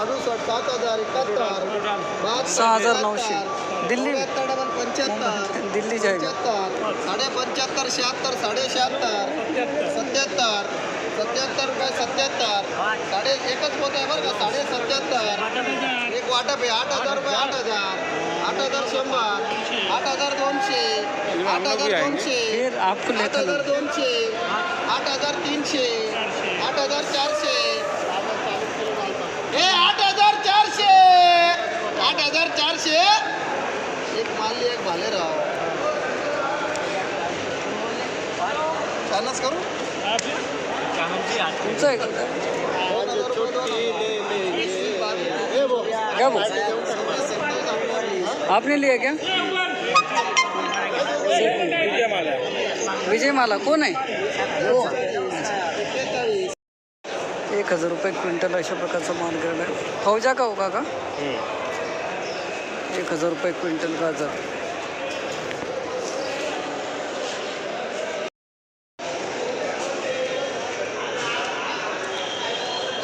अडुसष्ट सात हजार एकाहत्तर सहा हजार नऊशे. दिल्ली. डबल पंच्याहत्तर दिल्ली पंच्याहत्तर साडे पंच्याहत्तर शहात्तर साडे शहात्तर सत्याहत्तर सत्याहत्तर रुपये सत्याहत्तर. साडे एकच होत आहे बरं का साडे सत्याहत्तर. एक वाटप आहे आठ हजार रुपये आठ हजार. आठ हजार शंभर आठ हजार दोनशे आठ हजार दोनशे आठ हजार दोनशे आठ हजार तीनशे हज़ार चारशे एक माली, एक भालेराव। छानच करू? तुमचं आहे का? आपने लिया क्या? विजय माला आहे? हो एक हज़ार रुपये क्विंटल अशा प्रकारचा माल गेलेला आहे. फौजा का होगा काका एक हजार रुपये क्विंटल गाजर.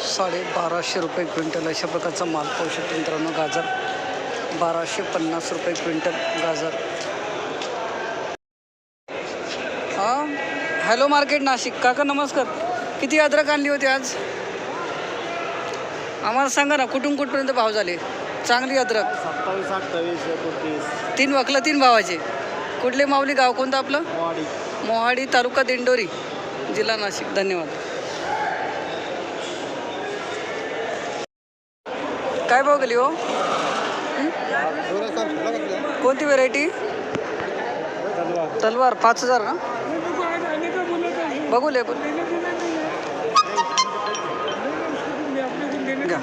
साडे बाराशे रुपये क्विंटल अशा प्रकारचा माल पाहू शकतो मित्रांनो गाजर. बाराशे पन्नास रुपये क्विंटल गाजर. हां हॅलो मार्केट नाशिक. काका नमस्कार. किती अद्रक आणली होती आज? आम्हाला सांगा ना कुठून कुठपर्यंत भाव झाले? चांगली अद्रक. सत्तावीस अठ्ठावीस एकोणतीस. तीन वकलं तीन भावाचे. कुठले माऊली गाव कोणतं आपलं? वाडी मोहाडी तालुका दिंडोरी जिल्हा नाशिक. धन्यवाद. काय भाव गेली हो? कोणती व्हेरायटी तलवार पाच हजार ना बघू लेबल घ्या.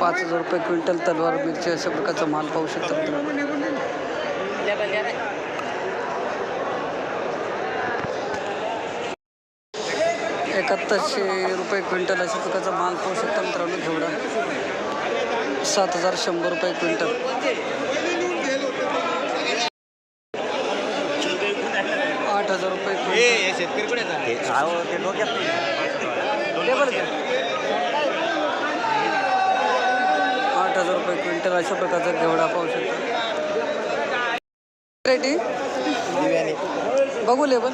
पाच हजार रुपये क्विंटल तलवार मिरची अशा प्रकारचा माल पाहू शकता मित्रांनो. एकाहत्तरशे रुपये क्विंटल अशा प्रकारचा माल पाहू शकता मित्रांनो घेवडा. सात हजार शंभर रुपये क्विंटल. आठ हजार रुपये क्विंटल लेबर घ्या. आठ हजार रुपये क्विंटल अशा प्रकारचा घेवडा पाहू शकता. बघू लेबल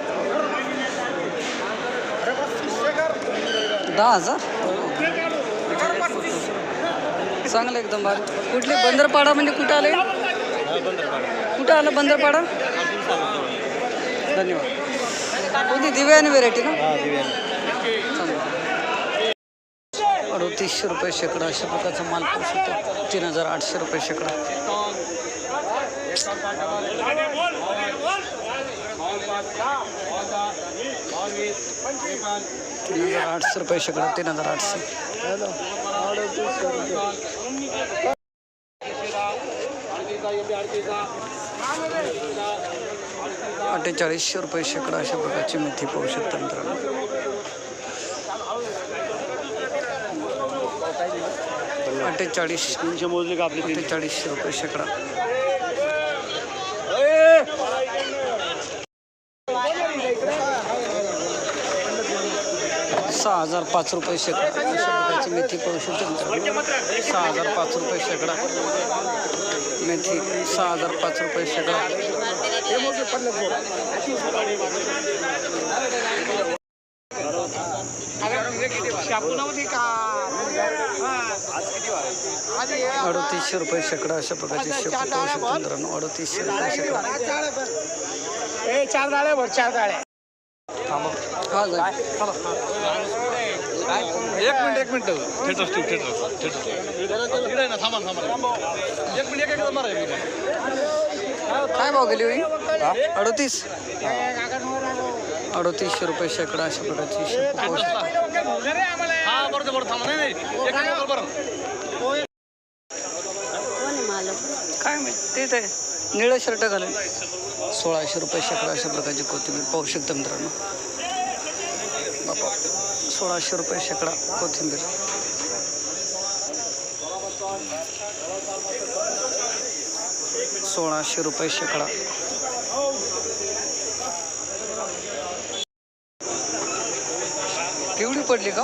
दहा हजार? चांगलं एकदम भारी. कुठली? बंदरपाडा म्हणजे कुठं आले? कुठं आलं बंदरपाडा? धन्यवाद. कोणती? दिव्यानी व्हेरायटी ना? अडतीसशे रुपये शेकडा अशा प्रकारचा माल पाहू शकतो तीन हजार आठशे रुपये शेकडा. तीन हजार आठशे रुपये शेकडा तीन हजार आठशे. अठ्ठेचाळीसशे रुपये शेकडा अशा प्रकारची मेथी पाहू शकता मित्रांनो अठ्ठेचाळीस. मोजले का आपले अठ्ठेचाळीसशे रुपये शेकडा. सहा हजार पाच रुपये शेकडा. अशा प्रकारची मेथी पाहू शकतो सहा हजार पाच रुपये शेकडा. मेथी सहा हजार पाच रुपये शेकडा. अडतीसशे रुपये शेकडा अशा प्रकारची शेपू पाहू शकतो मित्रांनो अडतीसशे रुपये शेकडा. चार डाळे भर. चार एक मिनिट एक मिनिट. स्टीव थिएटर थिएटर इकडे ना थांबा थांबा. एक मिनिट एक एक मारा काय भाव गेली होई? अडतीस? अडतीसशे रुपये शेकडा अशा प्रकारची शेपू पाहू शकता हा बरोबर बरोबर थांबा नाही नाही एक मिनिट बरं काय माहिती तेच आहे. निळं शर्ट घालून सोळाशे रुपये शेकडा अशा प्रकारची कोथिंबीर. पाहू शकता मित्रांनो. बापा सोळाशे रुपये शेकडा कोथिंबीर. सोळाशे रुपये शेकडा. पिवळी पडली का?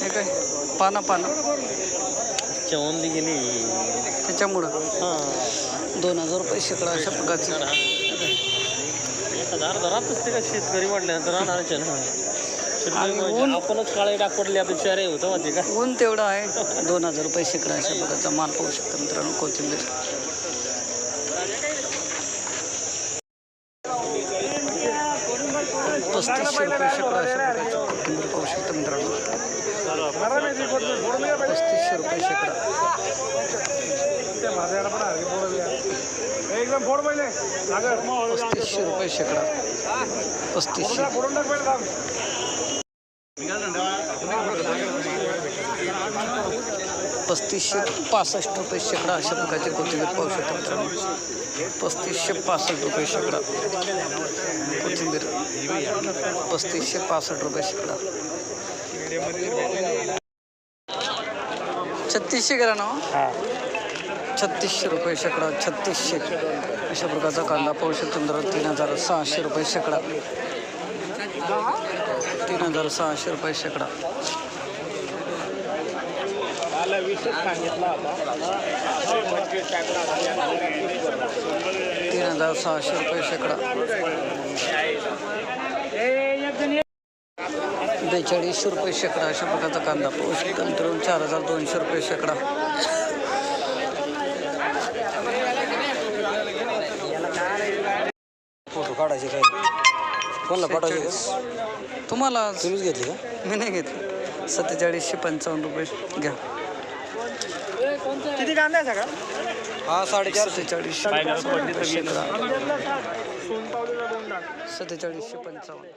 हे काय? पाना पाना. चवनली गेली. त्याच्यामुळं. हां. दोन हजार रुपये शेकडा अशा प्रकारचे. ते का शेतकरी म्हटल्यानंतर राहणारच आहे ना शेतकरी आणि म्हणजे ऊन- आपणच काळे डाग पडले होतं माहिती का? ऊन तेवढं आहे. दोन हजार रुपये शेकडा अशा प्रकारचा माल पाहू शकता मित्रांनो कोथिंबीर. पस्तीसशे रुपये शेकडा अशा प्रकारची कोथिंबीर पाहू शकता मित्रांनो. पस्तीसशे रुपये शेकडा पस्तीसशे रुपये शेकडा. पस्तीसशे. पस्तीसशे पासष्ट रुपये शेकडा अशा प्रकारची कोथिंबीर पाहू शकता मित्रांनो. पस्तीसशे पासष्ट रुपये शेकडा कोथिंबीर. पस्तीसशे पासष्ट रुपये शेकडा. छत्तीसशे गेला ना? हो? छत्तीसशे रुपये शेकडा छत्तीसशे. अशा प्रकारचा कांदा पाहू तुंदर तीन हजार सहाशे रुपये शेकडा. तीन हजार सहाशे रुपये शेकडा. तीन हजार सहाशे रुपये शेकडा. बेचाळीसशे रुपये शेकडा अशा प्रकारचा कांदा पाहू तंत्र चार हजार दोनशे रुपये शेकडा. काढायचे काय? कोणाला पाठवायचे का? तुम्हाला तुम्हीच घेतली का? मी नाही घेतली. सत्तेचाळीसशे पंचावन्न रुपये घ्या. किती कांदा आहे सगळा? हा साडेचारशे. सत्तेचाळीसशे पंचावन्न. सत्तेचाळीसशे पंचावन्न.